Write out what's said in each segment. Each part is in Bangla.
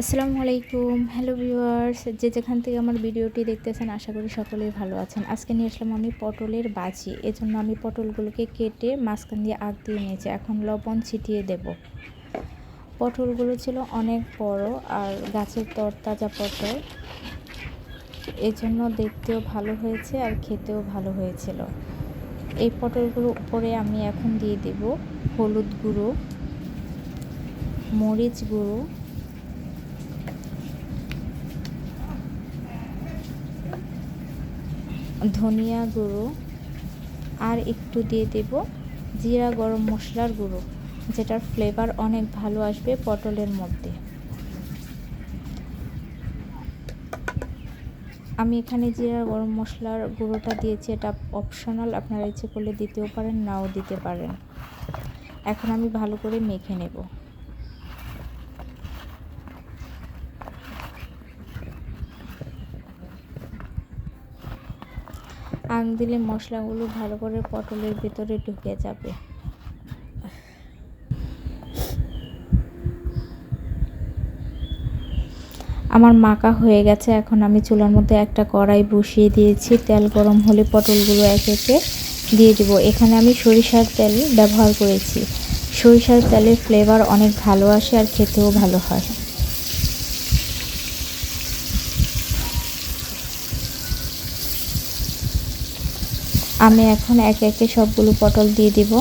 আসসালামু আলাইকুম। হ্যালো ভিউয়ার্স যে যেখান থেকে আমার ভিডিওটি দেখতেছেন, আশা করি সকলেই ভালো আছেন। আজকে নিয়ে আসলাম আমি পটলের বাজি। এজন্য আমি পটলগুলোকে কেটে মাঝখান দিয়ে আগ দিয়ে নিয়েছি। এখন লবণ ছিটিয়ে দেব। পটলগুলো ছিল অনেক বড় আর গাছের তরতাজা পটল। এজন্য দেখতেও ভালো হয়েছে আর খেতেও ভালো হয়েছিল। এই পটলগুলো উপরে আমি এখন দিয়ে দেব হলুদ গুঁড়ো, মরিচ গুঁড়ো ধনিয়া গুঁড়ো আর একটু দিয়ে দেব জিরা গরম মশলার গুঁড়ো, যেটার ফ্লেভার অনেক ভালো আসবে পটলের মধ্যে। আমি এখানে জিরা গরম মশলার গুঁড়োটা দিয়েছি, এটা অপশনাল আপনারা ইচ্ছে করলে দিতেও পারেন, নাও দিতে পারেন। এখন আমি ভালো করে মেখে নেব। আং দিলে মশলাগুলো ভালো করে পটলের ভেতরে ঢুকে যাবে। আমার মাখা হয়ে গেছে, এখন আমি চুলার মধ্যে একটা কড়াই বসিয়ে দিয়েছি। তেল গরম হলে পটলগুলো এক একে দিয়ে দিব। এখানে আমি সরিষার তেল ব্যবহার করেছি। সরিষার তেলের ফ্লেভার অনেক ভালো আসে আর খেতেও ভালো হয়। আমি এখন একে একে সবগুলো পটল দিয়ে দিব।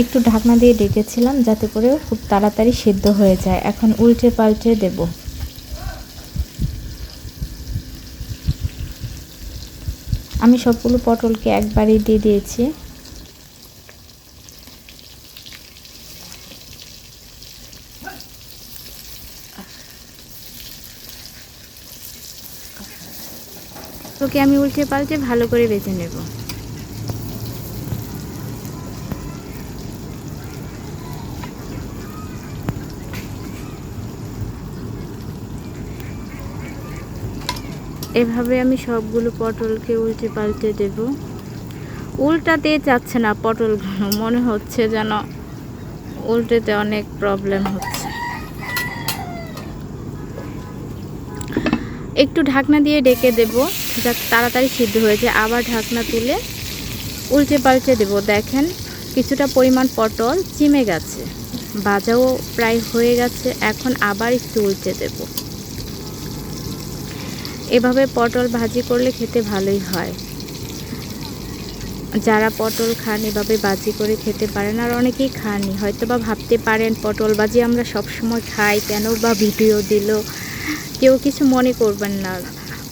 একটু ঢাকনা দিয়ে ডেকেছিলাম যাতে করে খুব তাড়াতাড়ি সেদ্ধ হয়ে যায়। এখন উল্টে পাল্টে দেব। আমি সবগুলো পটলকে একবারই দিয়ে দিয়েছি। ওকে, আমি উল্টে পাল্টে ভালো করে বেছে নেব। এভাবে আমি সবগুলো পটলকে উল্টে পাল্টে দেব। উল্টাতে চাচ্ছে না পটলগুলো, মনে হচ্ছে যেন উল্টেতে অনেক প্রবলেম হচ্ছে। একটু ঢাকনা দিয়ে ডেকে দেব যা তাড়াতাড়ি সিদ্ধ হয়েছে আবার ঢাকনা তুলে উল্টে পাল্টে দেব। দেখেন, কিছুটা পরিমাণ পটল চিমে গেছে বাজাও প্রায় হয়ে গেছে। এখন আবার একটু উল্টে দেবো। এভাবে পটল ভাজি করলে খেতে ভালোই হয়। যারা পটল খান, এভাবে বাজি করে খেতে পারেন আর অনেকেই খানই। হয়তো বা ভাবতে পারেন, পটল বাজি আমরা সব সময় খাই কেন বা ভিডিও দিল। কেউ কিছু মনে করবেন না।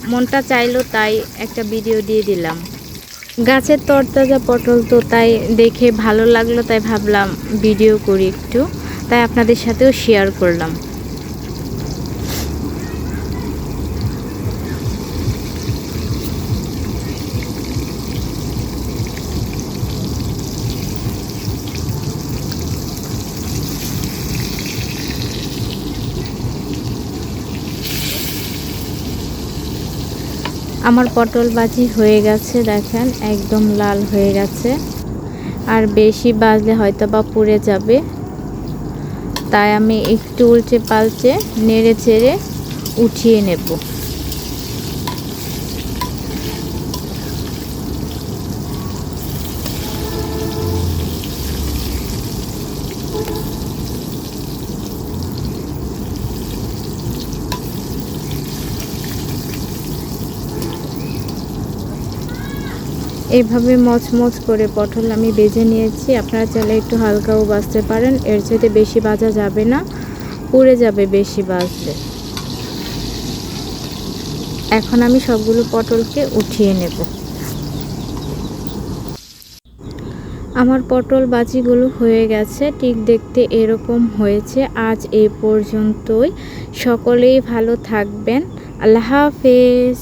মনটা চাইলো তাই একটা ভিডিও দিয়ে দিলাম। গাছের তরতাজা পটল তো তাই দেখে ভালো লাগল তাই ভাবলাম ভিডিও করি একটু। তাই আপনাদের সাথেও শেয়ার করলাম। আমার পটল বাজি হয়ে গেছে, দেখেন, একদম লাল হয়ে গেছে। আর বেশি বাজলে হয়তো বা পুড়ে যাবে। তাই আমি একটু উল্টে পাল্টে নেড়ে চেড়ে উঠিয়ে নেব। এইভাবে মচমচ করে পটল আমি বেজে নিয়েছি। আপনারা চাইলে একটু হালকাও বাজতে পারেন। এর চাইতে বেশি বাজা যাবে না। পুড়ে যাবে বেশি বাজলে। এখন আমি সবগুলো পটলকে উঠিয়ে নেব। আমার পটল বাজিগুলো হয়ে গেছে। ঠিক দেখতে এরকম হয়েছে। আজ এই পর্যন্তই। সকলেই ভালো থাকবেন। আল্লাহ হাফেজ।